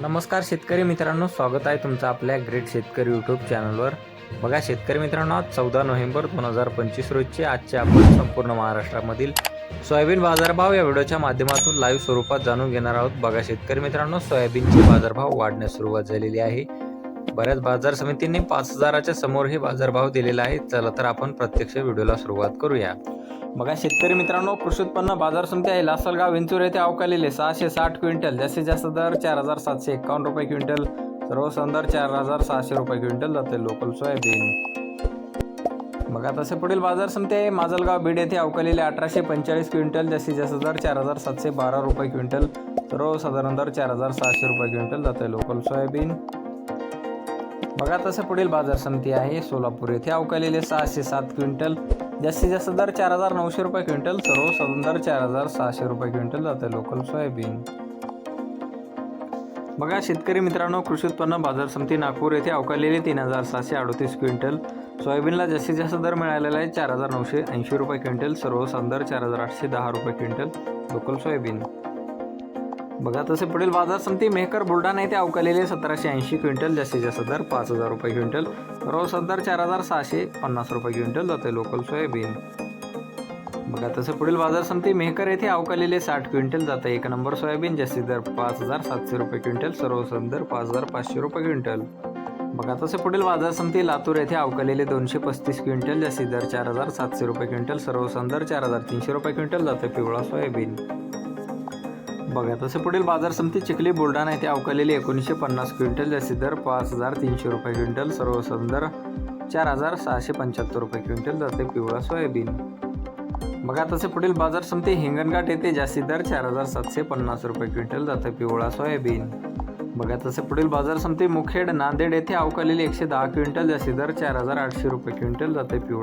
नमस्कार शेतकरी मित्रांनो स्वागत आहे तुमचं आपल्या ग्रेट शेतकरी यूट्यूब चॅनलवर बघा शेतकरी मित्रांनो आज चौदा नोव्हेंबर दोन हजार पंचवीस रोजचे आजचे आपण संपूर्ण महाराष्ट्रामधील सोयाबीन बाजारभाव या व्हिडिओच्या माध्यमातून लाईव्ह स्वरूपात जाणून घेणार आहोत. बघा शेतकरी मित्रांनो सोयाबीनचे बाजारभाव वाढण्यास सुरुवात झालेली आहे. बऱ्याच बाजार समितींनी पाच हजाराच्या समोर हे बाजारभाव दिलेला आहे. चला तर आपण प्रत्यक्ष व्हिडिओला सुरुवात करूया. बघा शेतकरी मित्रांनो कृषी उत्पन्न बाजार समिती आहे. लासलगाव विंचूर येथे अवकालेले सहाशे साठ क्विंटल जास्तीत जास्त दर चार हजार सातशे एकावन्न रुपये क्विंटल सर्वसाधारण दर चार हजार सहाशे रुपये क्विंटल जाते लोकल सोयाबीन. बघा तसे पुढील बाजार समिती आहे. माजलगाव बीड येथे अवकालेले अठराशे पंचेचाळीस क्विंटल जास्तीत जास्त दर चार हजार सातशे बारा रुपये क्विंटल सर्वसाधारण दर चार हजार सहाशे रुपये क्विंटल जाते लोकल सोयाबीन. बघा तसं पुढील बाजार समिती आहे सोलापूर येथे. अवकालेले सहाशे सात क्विंटल जास्तीत जास्त दर चार हजार नऊशे रुपये क्विंटल सर्व दर चार हजार सहाशे रुपये क्विंटल जाते लोकल सोयाबीन. बघा शेतकरी मित्रांनो कृषी उत्पन्न बाजार समिती नागपूर येथे अवकालेले तीन हजार सहाशे अडतीस क्विंटल. सोयाबीनला जास्तीत जास्त दर मिळालेला आहे चार हजार नऊशे ऐंशी रुपये क्विंटल सर्व दर चार हजार आठशे दहा रुपये क्विंटल लोकल सोयाबीन. बघा तसे पुढील बाजार समिती मेहकर बुलढाणा येथे अवकालेले सतराशे ऐंशी क्विंटल जास्तीत जास्त दर पाच हजार रुपये क्विंटल. सर्व दर चार हजार सहाशे पन्नास रुपये क्विंटल जाते लोकल सोयाबीन. बघा तसं पुढील बाजार समिती मेहकर येथे अवकालेले साठ क्विंटल जाते एक नंबर सोयाबीन जास्तीत दर पाच हजार सातशे रुपये क्विंटल सर्व दर पाच हजार पाचशे रुपये क्विंटल. बघा तसे पुढील बाजार समिती लातूर येथे अवकालेले दोनशे पस्तीस क्विंटल जास्तीत दर चार हजार सातशे रुपये क्विंटल सर्व दर चार हजार तीनशे रुपये क्विंटल जाते पिवळा सोयाबीन. बघा तसे पुढील बाजार समिती चिखली बुलढाणा येथे अवकालेली एकोणीसशे पन्नास क्विंटल जास्ती दर पाच हजार तीनशे रुपये क्विंटल सर्वसम दर चार हजार सहाशे पंच्याहत्तर रुपये क्विंटल जाते पिवळा सोयाबीन. बघा तसे पुढील बाजार समिती हिंगणघाट येथे जास्ती दर चार हजार सातशे पन्नास रुपये क्विंटल जाते पिवळा सोयाबीन. बघा तसे पुढील बाजार समिती मुखेड नांदेड येथे अवकालेली एकशे दहा क्विंटल जास्ती दर चार हजार आठशे रुपये क्विंटल जाते पिवळा